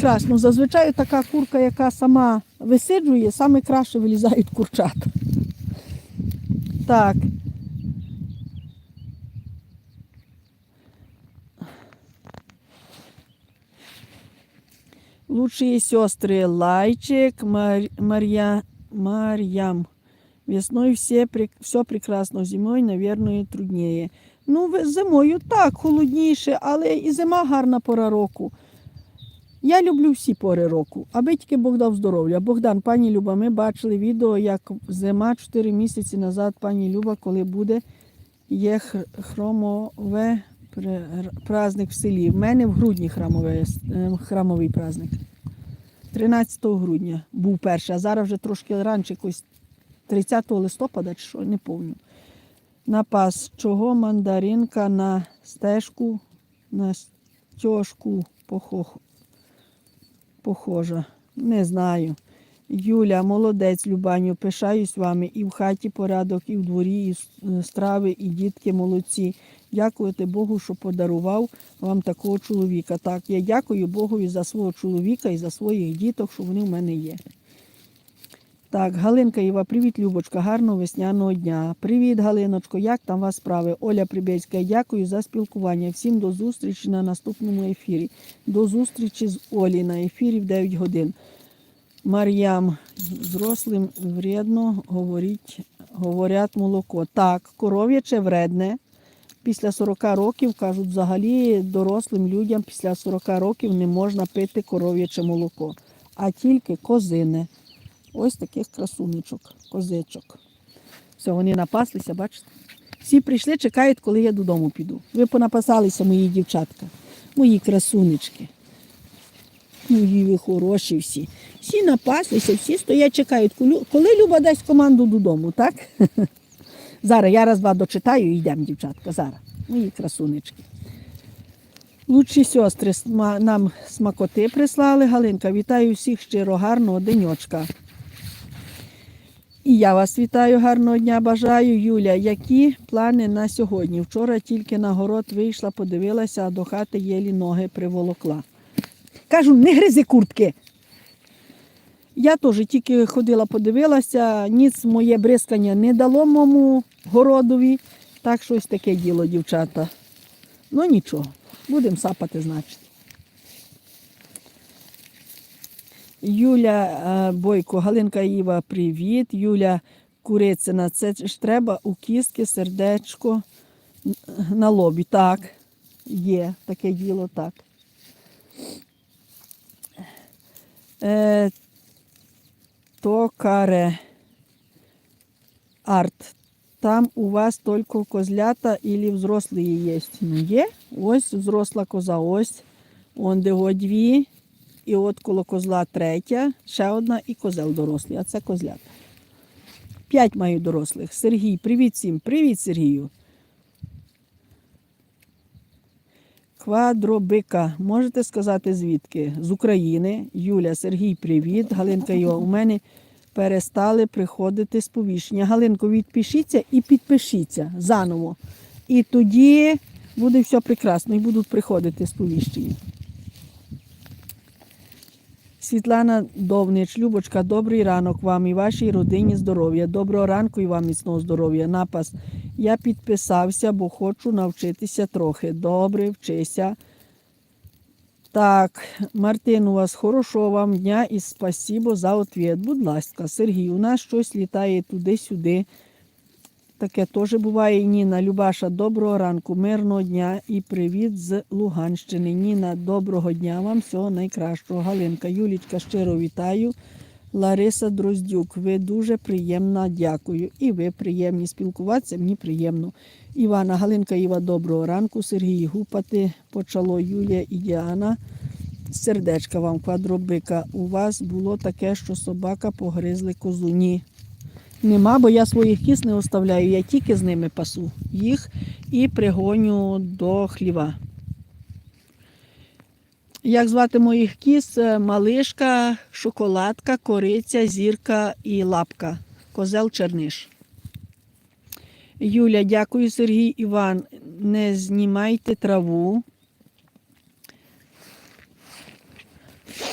Красно. Зазвичай така курка, яка сама висиджує, саме краще вилізають курчата. Так. Лучшие сестры Лайчик, Мар... Марья... Марьям. Весною все, все прекрасно, зимою, наверное, трудніше. Ну, зимою так, холодніше, але і зима гарна пора року. Я люблю всі пори року, аби тільки Бог дав здоров'я. Богдан, пані Люба, ми бачили відео, як зима 4 місяці назад, пані Люба, коли буде є хр- хромове праздник в селі. В мене в грудні храмове, е, храмовий праздник. 13 грудня був перший, а зараз вже трошки раніше, якось 30 листопада чи що, не пам'ятаю. Напас, чого мандаринка на стежку, на стежку похох... похожа. Не знаю. Юля, молодець, Любаню, пишаюсь вами. І в хаті порядок, і в дворі, і е, страви, і дітки молодці. Дякувати Богу, що подарував вам такого чоловіка. Так, я дякую Богові за свого чоловіка і за своїх діток, що вони в мене є. Так, Галинка Іва, привіт, Любочка, гарного весняного дня. Привіт, Галиночко, як там вас справи? Оля Прибєцька, дякую за спілкування. Всім до зустрічі на наступному ефірі. До зустрічі з Олі на ефірі в 9 годин. Мар'ям, зрослим вредно говорить, говорять молоко. Так, коров'яче вредне. Після 40 років, кажуть, взагалі дорослим людям після 40 років не можна пити коров'яче молоко, а тільки козине. Ось таких красунечок, козичок. Все, вони напаслися, бачите? Всі прийшли, чекають, коли я додому піду. Ви понапасалися, мої дівчатка, мої красунечки. Мої ви хороші всі. Всі напаслися, всі стоять, чекають, коли- Люба дасть команду додому, так? Зараз я раз два дочитаю і йдемо, дівчатка. Зараз. Мої красунечки. Лучші сестри нам смакоти прислали. Галинка, вітаю всіх щиро гарного денечка. І я вас вітаю, гарного дня бажаю. Юля, які плани на сьогодні? Вчора тільки на город вийшла, подивилася, а до хати єлі ноги приволокла. Кажу, не гризи куртки. Я теж тільки ходила, подивилася, ніц моє бризкання не дало моєму городові. Так щось таке діло, дівчата. Ну нічого, будемо сапати, значить. Юля е, Бойко, Галинка Іва, привіт. Юля Курицина, це ж треба у кістки сердечко на лобі. Так, є таке діло, так. Е, Токаре арт. Там у вас тільки козлята і взрослі є. Ну є. Ось взросла коза, ось. Он де дві. І от коло козла третя, ще одна і козел дорослий. А це козлята. П'ять маю дорослих. Сергій, привіт всім. Привіт, Сергію. Квадробика. Можете сказати звідки? З України. Юля, Сергій, привіт. Галинка Йо, у мене перестали приходити сповіщення. Галинко, відпишіться і підпишіться заново. І тоді буде все прекрасно і будуть приходити сповіщення. Світлана Довнич, Любочка, добрий ранок вам і вашій родині здоров'я. Доброго ранку і вам міцного здоров'я. Напас. Я підписався, бо хочу навчитися трохи. Добре, вчися. Так, Мартин, у вас хорошого вам дня і спасибо за ответ. Будь ласка, Сергій, у нас щось літає туди-сюди. Таке теж буває. Ніна, Любаша, доброго ранку, мирного дня і привіт з Луганщини. Ніна, доброго дня вам, всього найкращого. Галинка, Юлічка, щиро вітаю. Лариса Дроздюк, ви дуже приємна, дякую. І ви приємні спілкуватися, мені приємно. Івана, Галинка, Іва, доброго ранку. Сергій Гупати, почало Юлія і Діана. Сердечка вам, квадробика. У вас було таке, що собака погризли козу. Ні. Нема, бо я своїх кіз не оставляю, я тільки з ними пасу їх і пригоню до хліва. Як звати моїх кіз? Е, Малишка, шоколадка, кориця, зірка і лапка. Козел черниш. Юля, дякую, Сергій Іван. Не знімайте траву